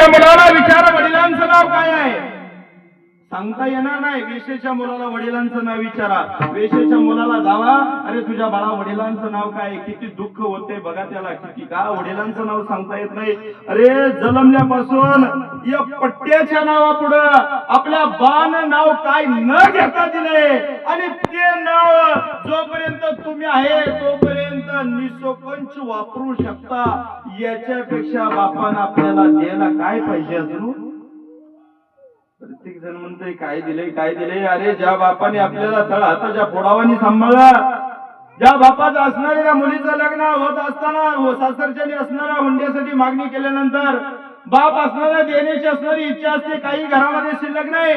वेशेच्या मुलाला विचार वडिलांचं नाव काय आहे? सांगता येणार नाही वेशेच्या मुलाला वडिलांचं नाव विचारा. वेशेच्या मुलाला जावा अरे तुझ्या बाळा वडिलांचं नाव काय किती दुःख होते बघा त्याला किती का वडिलांचं नाव सांगता येत नाही. अरे जलमल्यापासून या पट्ट्याच्या नावापुढं आपल्या बाण नाव काय न घेता दिले आणि ते नाव जोपर्यंत प्रपंच वापरू शकता याच्यापेक्षा बापानं आपल्याला द्यायला काय पाहिजे अजून? प्रत्येक जण म्हणतोय काय दिले काय दिले अरे ज्या बापाने आपल्याला तळ हाताच्या फोडावानी सांभाळला ज्या बापाचं असणाऱ्या त्या मुलीचं लग्न होत असताना हो, सासरच्याने असणाऱ्या हुंड्यासाठी मागणी केल्यानंतर बाप असणाऱ्या देण्याची असणारी इच्छा असते काही घरामध्ये शिल्लक नाही.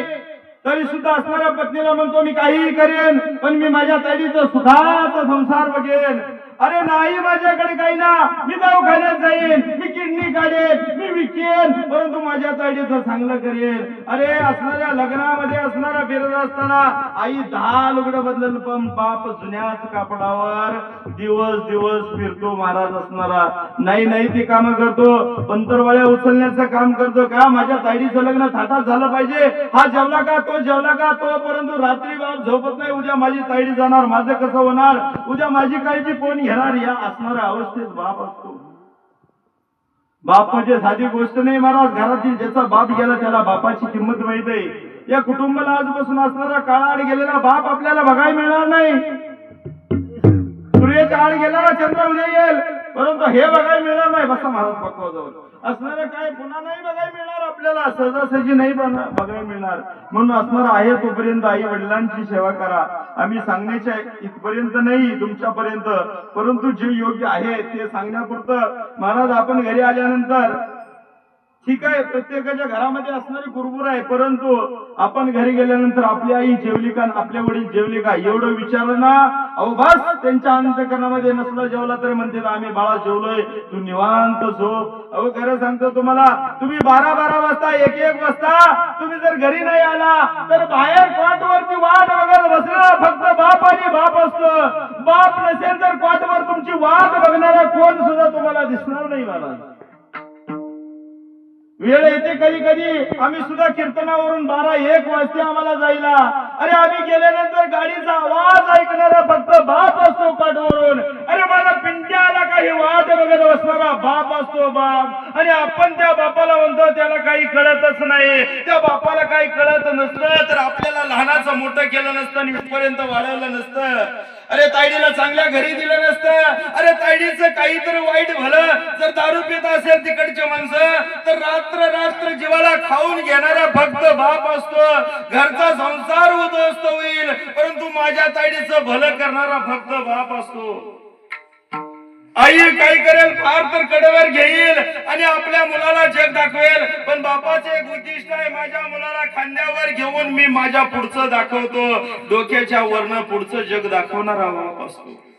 तरी सुद्धा असणाऱ्या पत्नीला म्हणतो मी काहीही करेन पण मी माझ्या ताईचा सुखाचा संसार बघेन. अरे नाही माझ्याकडे काही ना. मी दवाखान्यात जाईन. मी किडनी काढेन. विकेन परंतु माझ्या ताईचं चांगलं करेन. अरे असणाऱ्या लग्नामध्ये असणारा फिरत असताना आई दहा लुगडं बदलल. पण बाप जुन्याच कापडावर दिवस दिवस फिरतो महाराज असणारा. नाही नाही ते काम करतो. पंतरवाळ्या उचलण्याचं काम करतो का? माझ्या ताईडीचं लग्न थाटात झालं पाहिजे. हा जेवला का? तो जेवला का? तो परंतु रात्री बाप झोपत नाही. उद्या माझी ताईडी जाणार. माझं कसं होणार? उद्या माझी काळजी कोण घेणार? या असणाऱ्या अवस्थेत बाप असतो. बाप म्हणजे साधी गोष्ट नाही महाराज. घरातील ज्याचा बाप गेला त्याला बापाची किंमत माहीत आहे. या कुटुंबाला आजपासून असणारा काळा आड गेलेला बाप आपल्याला बघायला मिळणार नाही. सूर्याच्या आड गेलेला चंद्र उद्या येईल. परंतु हे बघायला मिळणार नाही बसा महाराज पक्वाजवळ. असणारं काय पुन्हा नाही बघायला मिळणार आपल्याला सहजासहजी नाही बघायला मिळणार. म्हणून असणार आहे तोपर्यंत आई वडिलांची सेवा करा. आम्ही सांगण्याच्या इथपर्यंत नाही तुमच्यापर्यंत. परंतु जे योग्य आहे ते सांगण्यापुरतं. महाराज आपण घरी आल्यानंतर ठीक आहे प्रत्येकाच्या घरामध्ये असणारी कुरबुर आहे परंतु आपण घरी गेल्यानंतर आपली आई जेवली का आपल्या वडील जेवले का? एवढं विचारलं ना अहो त्यांच्या अंतकरणामध्ये नसलं जेवला तर म्हणते आम्ही बाळा जेवलोय तू निवांत झोप. अहो खरं सांगतो तुम्हाला तुम्ही बारा बारा वाजता एक एक वाजता तुम्ही जर घरी नाही आला तर बाहेर कॉटवरती वाट वगैरे बसणार फक्त बाप आणि बाप असतो. बाप नसेल तर कॉटवर तुमची वाट बघणारा कोण सुद्धा तुम्हाला दिसणार नाही मला वेळ येते कधी कधी. आम्ही सुद्धा कीर्तनावरून बारा एक वाजते आम्हाला जायला. अरे आम्ही गेल्यानंतर गाडीचा आवाज ऐकणारा फक्त बाप असतो पाठवरून. अरे मला पिंट्याला काही वाट बघत बसणारा बाप असतो बाप. आणि आपण त्या बापाला म्हणतो त्याला काही कळतच नाही. त्या बापाला काही कळत नसतं तर आपल्याला लहानाचं मोठं केलं नसतं आणि इथपर्यंत वाढवलं नसतं. अरे तायडीला चांगल्या घरी दिलं नसतं. अरे तायडीचं काहीतरी वाईट भलं जर दारू पित असेल तिकडचे माणसं तर रात्र रात्र जीवाला खाऊन घेणारा फक्त बाप असतो. घरचा संसार दोस्त होईल. परंतु माझ्या तायडीचं भलं करणारा फक्त बाप असतो. आई काय करेल फार तर कडेवर घेईल आणि आपल्या मुलाला जग दाखवेल. पण बापाचे एक उद्दिष्ट आहे माझ्या मुलाला खांद्यावर घेऊन मी माझ्या पुढचं दाखवतो. डोक्याच्या वरनं पुढचं जग दाखवणारा बाप असतो.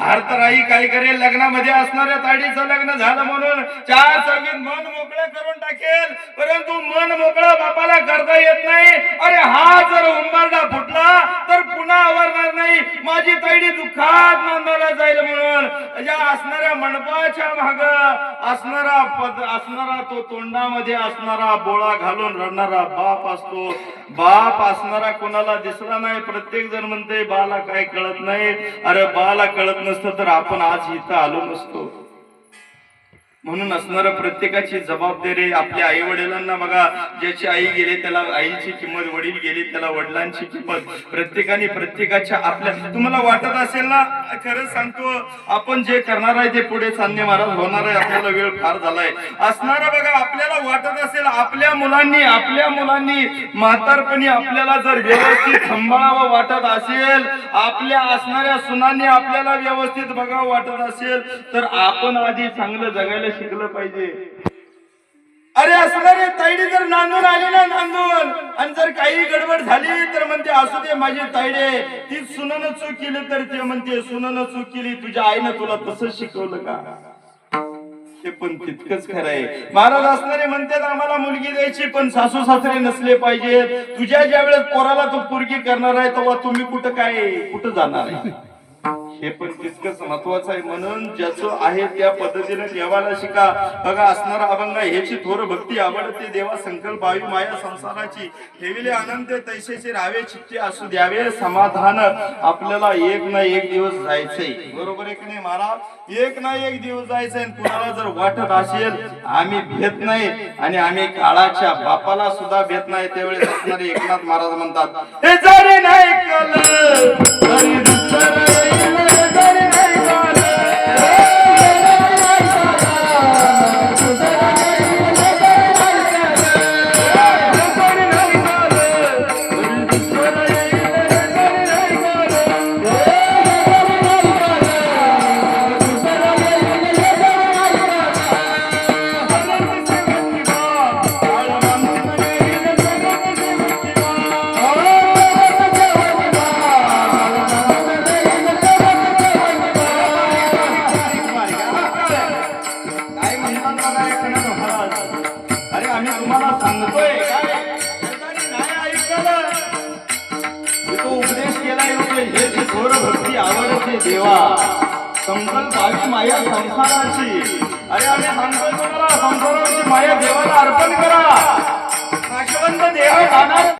फार तर आई काय करेल लग्नामध्ये असणाऱ्या ताडीचं लग्न झालं म्हणून चार चौघीत मन मोकळं करून टाकेल. परंतु मन मोकळं बापाला करता येत नाही. अरे हा जर उंबरडा फुटला पुन्हा आवरणार नाही. माझी तैडी दुःखात नांदायला जाईल म्हणून. या असणाऱ्या मंडपाच्या माग असणारा पद असणारा तो तोंडामध्ये असणारा बोळा घालून रडणारा बाप असतो. बाप असणारा कोणाला दिसला नाही. प्रत्येक जण म्हणते बाला काय कळत नाही. अरे बाला कळत नसतं तर आपण आज इथं आलो नसतो. म्हणून असणार प्रत्येकाची जबाबदारी आपल्या आई वडिलांना बघा. ज्याची आई गेली त्याला आईची किंमत वडील गेली त्याला वडिलांची किंमत. प्रत्येकाने प्रत्येकाच्या आपल्या तुम्हाला वाटत असेल ना? खरंच सांगतो आपण जे करणार आहे ते पुढे चांदणे महाराज होणार आहे. आपल्याला वेळ फार झालाय. असणारा बघा आपल्याला वाटत असेल आपल्या मुलांनी आपल्या मुलांनी म्हातारपणी आपल्याला जर व्यवस्थित सांभाळावं वाटत असेल आपल्या असणाऱ्या सुनांनी आपल्याला व्यवस्थित बघावं वाटत असेल तर आपण आधी चांगलं जगायला शिकलं पाहिजे. अरे असणारे ताईडी जर नांदून आली ना नांदून आणि जर काही गडबड झाली तर म्हणते असू दे माझी ताईडे ती सुननं चूक केली तर ते म्हणते सुननं चूक केली तुझ्या आईनं तुला तसंच शिकवलं का? ते पण तितकंच खरं आहे. महाराज असणारे म्हणतात आम्हाला मुलगी द्यायची पण सासू सासरे नसले पाहिजे तुझ्या ज्या वेळेस पोराला तू पोरगी करणार आहे तेव्हा तुम्ही कुठं काय कुठं जाणार आहे? हे पण तितकंच महत्वाचं आहे. म्हणून ज्याचं आहे त्या पद्धतीने देवाला शिका. बघा असणारा अभंग ह्याची थोर भक्ती आवडते. देवा संकल्प आयु माया संसाराची ठेविले आनंद तैसेचे राहावे चित्ते असू द्यावे. समाधान आपल्याला एक ना एक दिवस जायचंय. बरोबर आहे की नाही महाराज? एक ना एक दिवस जायचंय कुणाला जर वाटत असेल आम्ही भेट नाही आणि आम्ही काळाच्या बापाला सुद्धा भेट नाही. त्यावेळेस असणारे एकनाथ महाराज म्हणतात हे जरी नाही आवडते देवा. संकल्पाची माया संसाराची. अरे आणि सांगतोय तुम्हाला संसाराची माया देवाला अर्पण करा. नाशवंत देह जाणार